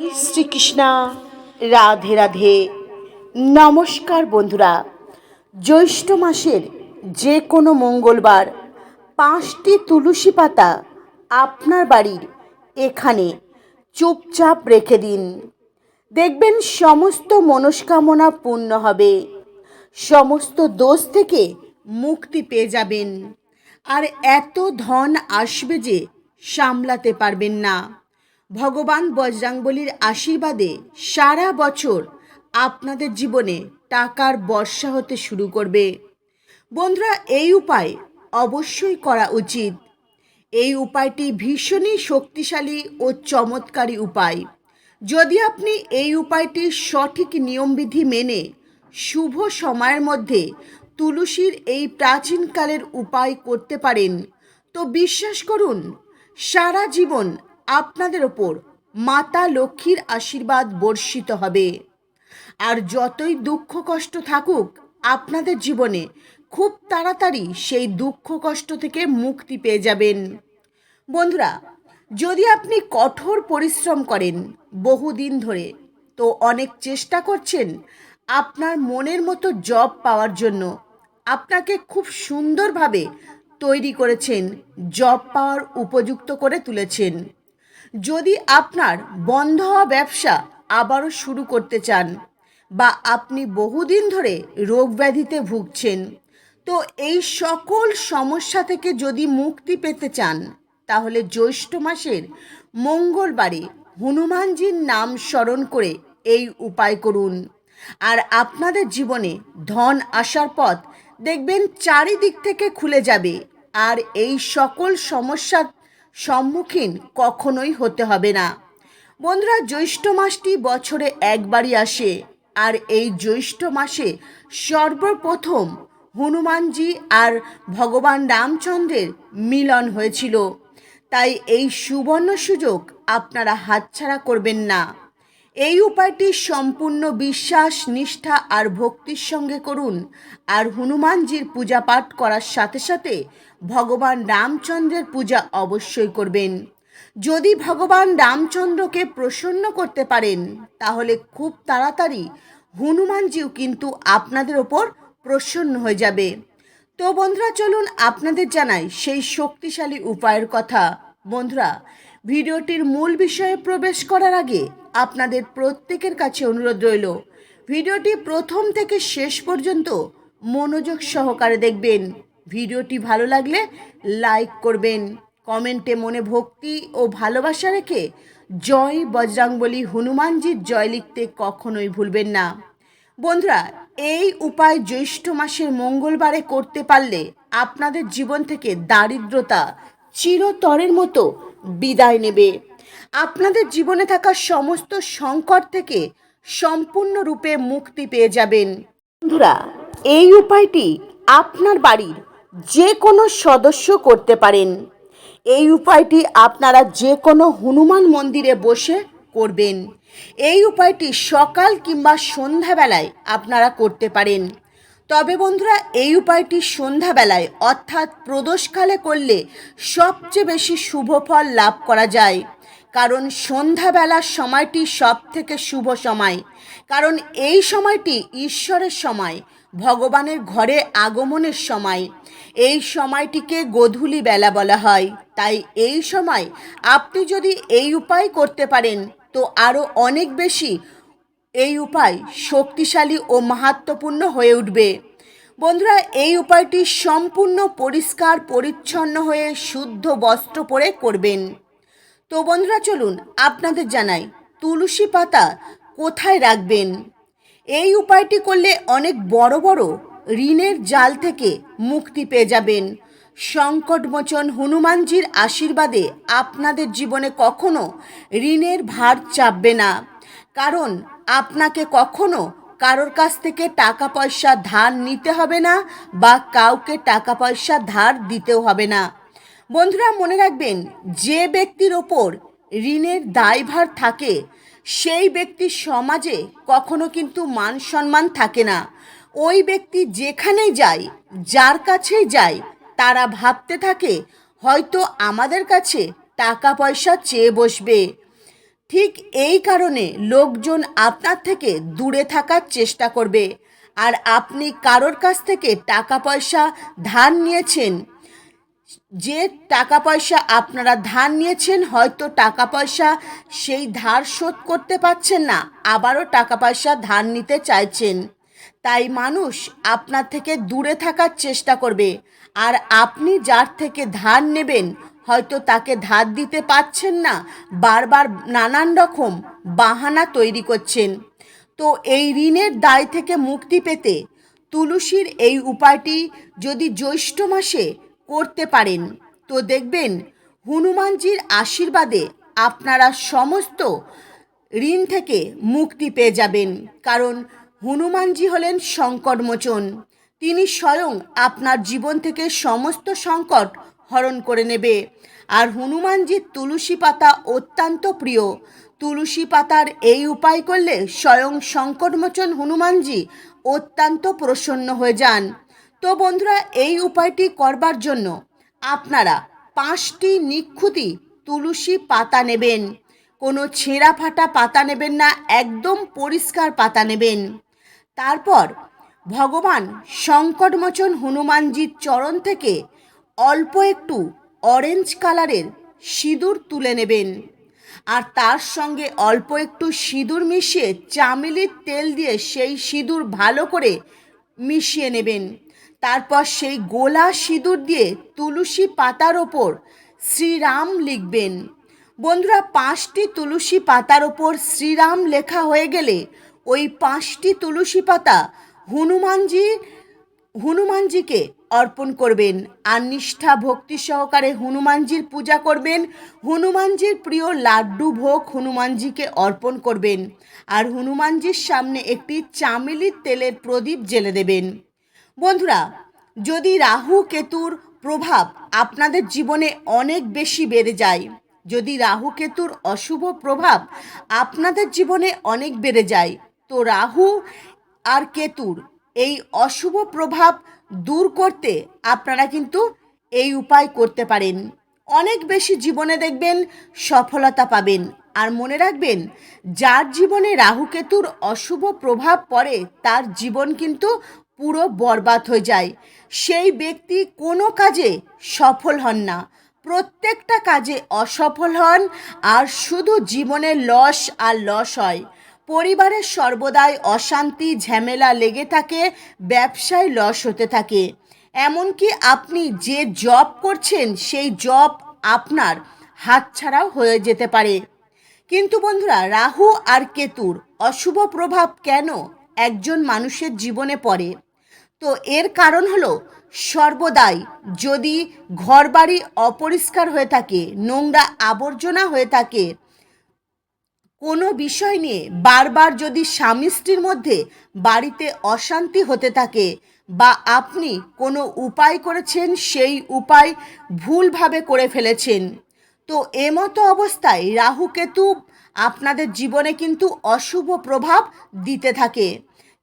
শ্রীকৃষ্ণা, রাধে রাধে। নমস্কার বন্ধুরা। জ্যৈষ্ঠ মাসের যে কোনো মঙ্গলবার পাঁচটি তুলসী পাতা আপনার বাড়ির এখানে চুপচাপ রেখে দিন। দেখবেন সমস্ত মনস্কামনা পূর্ণ হবে। সমস্ত দোষ থেকে মুক্তি পেয়ে যাবেন। আর এত ধন আসবে যে সামলাতে পারবেন না। ভগবান বজরাংবলির আশীর্বাদে সারা বছর আপনাদের জীবনে টাকার বর্ষা হতে শুরু করবে। বন্ধুরা, এই উপায় অবশ্যই করা উচিত। এই উপায়টি ভীষণই শক্তিশালী ও চমৎকারী উপায়। যদি আপনি এই উপায়টি সঠিক নিয়মবিধি মেনে শুভ সময়ের মধ্যে তুলসীর এই প্রাচীনকালের উপায় করতে পারেন, তো বিশ্বাস করুন, সারা জীবন আপনাদের ওপর মাতা লক্ষ্মীর আশীর্বাদ বর্ষিত হবে। আর যতই দুঃখ কষ্ট থাকুক, আপনাদের জীবনে খুব তাড়াতাড়ি সেই দুঃখ কষ্ট থেকে মুক্তি পেয়ে যাবেন। বন্ধুরা, যদি আপনি কঠোর পরিশ্রম করেন বহুদিন ধরে, তো অনেক চেষ্টা করছেন আপনার মনের মতো জব পাওয়ার জন্য। আপনাকে খুব সুন্দরভাবে তৈরি করেছেন, জব পাওয়ার উপযুক্ত করে তুলেছেন। যদি আপনার বন্ধ হওয়া ব্যবসা আবারও শুরু করতে চান বা আপনি বহুদিন ধরে রোগ ব্যাধিতে ভুগছেন, তো এই সকল সমস্যা থেকে যদি মুক্তি পেতে চান, তাহলে জ্যৈষ্ঠ মাসের মঙ্গলবারে হনুমানজির নাম স্মরণ করে এই উপায় করুন। আর আপনাদের জীবনে ধন আসার পথ দেখবেন চারিদিক থেকে খুলে যাবে। আর এই সকল সমস্যার সম্মুখীন কখনোই হতে হবে না। বন্ধুরা, জ্যৈষ্ঠ মাসটি বছরে একবারই আসে আর এই জ্যৈষ্ঠ মাসে সর্বপ্রথম হনুমানজি আর ভগবান রামচন্দ্রের মিলন হয়েছিল। তাই এই সুবর্ণ সুযোগ আপনারা হাতছাড়া করবেন না। এই উপায়টি সম্পূর্ণ বিশ্বাস, নিষ্ঠা আর ভক্তির সঙ্গে করুন। আর হনুমানজির পূজা পাঠ করার সাথে সাথে ভগবান রামচন্দ্রের পূজা অবশ্যই করবেন। যদি ভগবান রামচন্দ্রকে প্রসন্ন করতে পারেন, তাহলে খুব তাড়াতাড়ি হনুমানজিও কিন্তু আপনাদের ওপর প্রসন্ন হয়ে যাবে। তো বন্ধুরা, চলুন আপনাদের জানাই সেই শক্তিশালী উপায়ের কথা। বন্ধুরা ভিডিওটির মূল বিষয়ে প্রবেশ করার আগে আপনাদের প্রত্যেকের কাছে অনুরোধ রইল, ভিডিওটি প্রথম থেকে শেষ পর্যন্ত মনোযোগ সহকারে দেখবেন। ভিডিওটি ভালো লাগলে লাইক করবেন, কমেন্টে মনে ভক্তি ও ভালোবাসা রেখে জয় বজরাংবলী হনুমানজির জয় লিখতে কখনোই ভুলবেন না। বন্ধুরা, এই উপায় জ্যৈষ্ঠ মাসের মঙ্গলবারে করতে পারলে আপনাদের জীবন থেকে দারিদ্রতা চিরতরের মতো বিদায় নেবে। আপনাদের জীবনে থাকা সমস্ত সংকট থেকে সম্পূর্ণরূপে মুক্তি পেয়ে যাবেন। বন্ধুরা, এই উপায়টি আপনার বাড়ির যে কোনো সদস্য করতে পারেন। এই উপায়টি আপনারা যে কোনো হনুমান মন্দিরে বসে করবেন। এই উপায়টি সকাল কিংবা সন্ধ্যাবেলায় আপনারা করতে পারেন। তবে বন্ধুরা, এই উপায়টি সন্ধ্যাবেলায়, অর্থাৎ প্রদোষকালে করলে সবচেয়ে বেশি শুভ ফল লাভ করা যায়। কারণ সন্ধ্যাবেলার সময়টি সব থেকে শুভ সময়। কারণ এই সময়টি ঈশ্বরের সময়, ভগবানের ঘরে আগমনের সময়। এই সময়টিকে গোধূলি বেলা বলা হয়। তাই এই সময় আপনি যদি এই উপায় করতে পারেন, তো আরও অনেক বেশি এই উপায় শক্তিশালী ও মাহাত্মপূর্ণ হয়ে উঠবে। বন্ধুরা, এই উপায়টি সম্পূর্ণ পরিষ্কার, পরিচ্ছন্ন হয়ে শুদ্ধ বস্ত্র পরে করবেন। তো বন্ধুরা, চলুন আপনাদের জানাই, তুলসী পাতা কোথায় রাখবেন? এই উপায়টি করলে অনেক বড় বড় ঋণের জাল থেকে মুক্তি পেয়ে যাবেন। সংকটমোচন হনুমানজির আশীর্বাদে আপনাদের জীবনে কখনো ঋণের ভার চাপবে না। কারণ আপনাকে কখনো কারোর কাছ থেকে টাকা পয়সা ধার নিতে হবে না বা কাউকে টাকা পয়সা ধার দিতেও হবে না। বন্ধুরা, মনে রাখবেন, যে ব্যক্তির ওপর ঋণের দায়ভার থাকে, সেই ব্যক্তি সমাজে কখনো কিন্তু মান সম্মান থাকে না। ওই ব্যক্তি যেখানেই যায়, যার কাছেই যায়, তারা ভাবতে থাকে, হয়তো আমাদের কাছে টাকা পয়সা চেয়ে বসবে। ঠিক এই কারণে লোকজন আপনার থেকে দূরে থাকার চেষ্টা করবে। আর আপনি কারোর কাছ থেকে টাকা পয়সা ধার নিয়েছেন, যে টাকা পয়সা আপনারা ধার নিয়েছেন, হয়তো টাকা পয়সা সেই ধার শোধ করতে পারছেন না, আবারও টাকা পয়সা ধার নিতে চাইছেন। তাই মানুষ আপনার থেকে দূরে থাকার চেষ্টা করবে। আর আপনি যার থেকে ধার নেবেন হয়তো তাকে ধার দিতে পারছেন না। বারবার নানান রকম বাহানা তৈরি করছেন। তো এই ঋণের দায় থেকে মুক্তি পেতে তুলসীর এই উপায়টি যদি জ্যৈষ্ঠ মাসে করতে পারেন, তো দেখবেন হনুমানজির আশীর্বাদে আপনারা সমস্ত ঋণ থেকে মুক্তি পেয়ে যাবেন। কারণ হনুমানজি হলেন সংকটমোচন। তিনি স্বয়ং আপনার জীবন থেকে সমস্ত সংকট হরণ করে নেবে। আর হনুমানজির তুলসী পাতা অত্যন্ত প্রিয়। তুলসী পাতার এই উপায় করলে স্বয়ং সংকটমোচন হনুমানজি অত্যন্ত প্রসন্ন হয়ে যান। তো বন্ধুরা, এই উপায়টি করবার জন্য আপনারা পাঁচটি নিখুঁতি তুলসী পাতা নেবেন। কোনো ছেঁড়া ফাটা পাতা নেবেন না, একদম পরিষ্কার পাতা নেবেন। তারপর ভগবান সংকটমোচন হনুমানজির চরণ থেকে অল্প একটু অরেঞ্জ কালারের সিঁদুর তুলে নেবেন। আর তার সঙ্গে অল্প একটু সিঁদুর মিশিয়ে চামেলির তেল দিয়ে সেই সিঁদুর ভালো করে মিশিয়ে নেবেন। তারপর সেই গোলা সিঁদুর দিয়ে তুলসী পাতার ওপর শ্রীরাম লিখবেন। বন্ধুরা, পাঁচটি তুলসী পাতার ওপর শ্রীরাম লেখা হয়ে গেলে ওই পাঁচটি তুলসী পাতা হনুমানজি, হনুমানজিকে অর্পণ করবেন। আর নিষ্ঠা, ভক্তি সহকারে হনুমানজির পূজা করবেন। হনুমানজির প্রিয় লাড্ডু ভোগ হনুমানজিকে অর্পণ করবেন। আর হনুমানজির সামনে একটি চামেলির তেলের প্রদীপ জেলে দেবেন। বন্ধুরা, যদি রাহু কেতুর প্রভাব আপনাদের জীবনে অনেক বেশি বেড়ে যায়, যদি রাহু কেতুর অশুভ প্রভাব আপনাদের জীবনে অনেক বেড়ে যায়, তো রাহু আর কেতুর এই অশুভ প্রভাব দূর করতে আপনারা কিন্তু এই উপায় করতে পারেন। অনেক বেশি জীবনে দেখবেন সফলতা পাবেন। আর মনে রাখবেন, যার জীবনে রাহুকেতুর অশুভ প্রভাব পড়ে, তার জীবন কিন্তু পুরো বরবাদ হয়ে যায়। সেই ব্যক্তি কোনো কাজে সফল হন না। প্রত্যেকটা কাজে অসফল হন, আর শুধু জীবনে লস আর লস হয়। পরিবারের সর্বদাই অশান্তি, ঝামেলা লেগে থাকে, ব্যবসায় লস হতে থাকে। এমনকি আপনি যে জব করছেন, সেই জব আপনার হাতছাড়াও হয়ে যেতে পারে। কিন্তু বন্ধুরা, রাহু আর কেতুর অশুভ প্রভাব কেন একজন মানুষের জীবনে পড়ে? তো এর কারণ হলো, সর্বদাই যদি ঘরবাড়ি অপরিষ্কার হয়ে থাকে, নোংরা আবর্জনা হয়ে থাকে কোনো বিষয় নিয়ে বারবার যদি স্বামী স্ত্রীর মধ্যে বাড়িতে অশান্তি হতে থাকে বা আপনি কোনো উপায় করেছেন, সেই উপায় ভুলভাবে করে ফেলেছেন, তো এমতো অবস্থায় রাহু কেতু আপনাদের জীবনে কিন্তু অশুভ প্রভাব দিতে থাকে।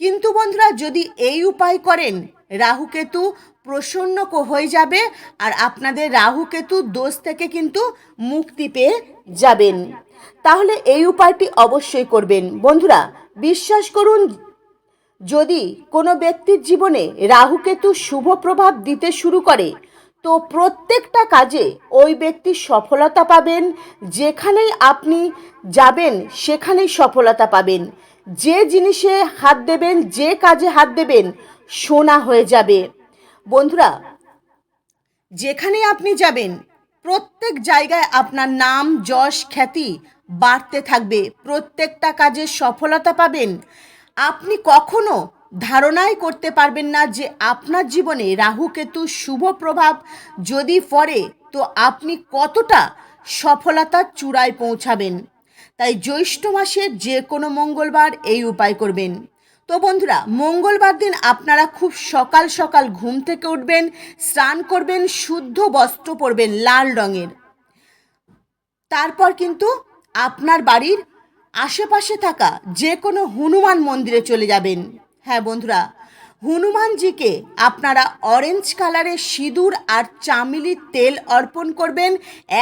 কিন্তু বন্ধুরা, যদি এই উপায় করেন, রাহুকেতু প্রসন্ন হয়ে যাবে আর আপনাদের রাহুকেতু দোষ থেকে কিন্তু মুক্তি পেয়ে যাবেন। তাহলে এই উপায়টি অবশ্যই করবেন। বন্ধুরা, বিশ্বাস করুন, যদি কোনো ব্যক্তির জীবনে রাহুকেতু শুভ প্রভাব দিতে শুরু করে, তো প্রত্যেকটা কাজে ওই ব্যক্তি সফলতা পাবেন। যেখানেই আপনি যাবেন, সেখানেই সফলতা পাবেন। যে জিনিসে হাত দেবেন, যে কাজে হাত দেবেন, সোনা হয়ে যাবে। বন্ধুরা যেখানে আপনি যাবেন প্রত্যেক জায়গায় আপনার নাম, যশ, খ্যাতি বাড়তে থাকবে। প্রত্যেকটা কাজে সফলতা পাবেন। আপনি কখনো ধারণাই করতে পারবেন না যে আপনার জীবনে রাহু কেতু শুভ প্রভাব যদি পড়ে, তো আপনি কতটা সফলতার চূড়ায় পৌঁছাবেন। তাই জ্যৈষ্ঠ মাসের যে কোনো মঙ্গলবার এই উপায় করবেন। তো বন্ধুরা, মঙ্গলবার দিন আপনারা খুব সকাল সকাল ঘুম থেকে উঠবেন, স্নান করবেন, শুদ্ধ বস্ত্র পরবেন লাল রঙের। তারপর কিন্তু আপনার বাড়ির আশেপাশে থাকা যে কোনো হনুমান মন্দিরে চলে যাবেন। হ্যাঁ বন্ধুরা, হনুমানজিকে আপনারা অরেঞ্জ কালারের সিঁদুর আর চামেলির তেল অর্পণ করবেন,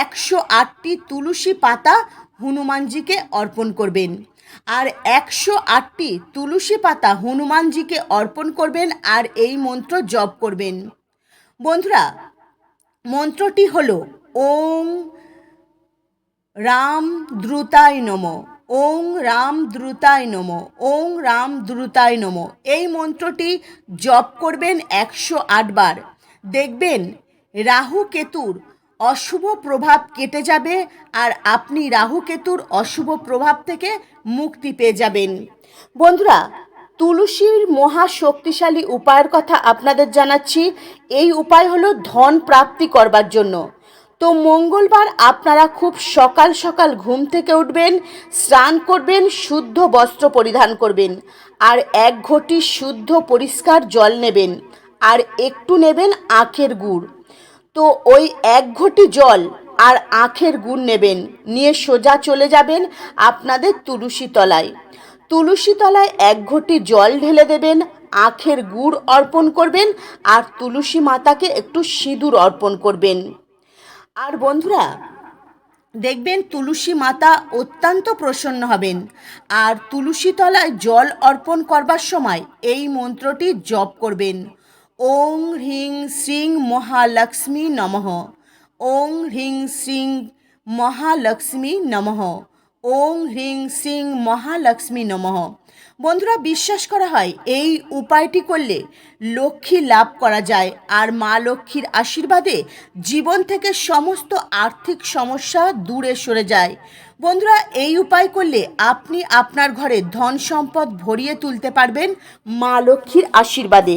একশো আটটি তুলসী পাতা হনুমানজিকে অর্পণ করবেন। আর একশো আটটি তুলসী পাতা হনুমানজিকে অর্পণ করবেন আর এই মন্ত্র জপ করবেন। বন্ধুরা, মন্ত্রটি হল ওং রাম দ্রুতায় নম, ওং রাম দ্রুতায় নম, ওং রাম দ্রুতায় নম। এই মন্ত্রটি জপ করবেন একশো আটবার। দেখবেন রাহু কেতুর অশুভ প্রভাব কেটে যাবে আর আপনি রাহু কেতুর অশুভ প্রভাব থেকে মুক্তি পেয়ে যাবেন। বন্ধুরা, তুলসীর মহা শক্তিশালী উপায়ের কথা আপনাদের জানাচ্ছি। এই উপায় হলো ধন প্রাপ্তি করবার জন্য। তো মঙ্গলবার আপনারা খুব সকাল সকাল ঘুম থেকে উঠবেন, স্নান করবেন, শুদ্ধ বস্ত্র পরিধান করবেন, আর এক ঘটি শুদ্ধ পরিষ্কার জল নেবেন, আর একটু নেবেন আখের গুড়। তো ওই এক ঘটি জল আর আখের গুড় নেবেন। নিয়ে সোজা চলে যাবেন আপনাদের তুলসী তলায় তুলসী তলায় এক ঘটি জল ঢেলে দেবেন, আখের গুড় অর্পণ করবেন আর তুলসী মাতাকে একটু সিঁদুর অর্পণ করবেন। আর বন্ধুরা, দেখবেন তুলসী মাতা অত্যন্ত প্রসন্ন হবেন। আর তুলসী তলায় জল অর্পণ করবার সময় এই মন্ত্রটি জপ করবেন। ওং হ্রিং শ্রিং মহালক্ষ্মী নমঃ। ওং হ্রিং শ্রিং মহালক্ষ্মী নমঃ। ওং হ্রিং শ্রিং মহালক্ষ্মী নমঃ। বন্ধুরা, বিশ্বাস করা হয়, এই উপায়টি করলে লক্ষ্মী লাভ করা যায় আর মা লক্ষ্মীর আশীর্বাদে জীবন থেকে সমস্ত আর্থিক সমস্যা দূরে সরে যায়। বন্ধুরা, এই উপায় করলে আপনি আপনার ঘরে ধন সম্পদ ভরিয়ে তুলতে পারবেন মা লক্ষ্মীর আশীর্বাদে।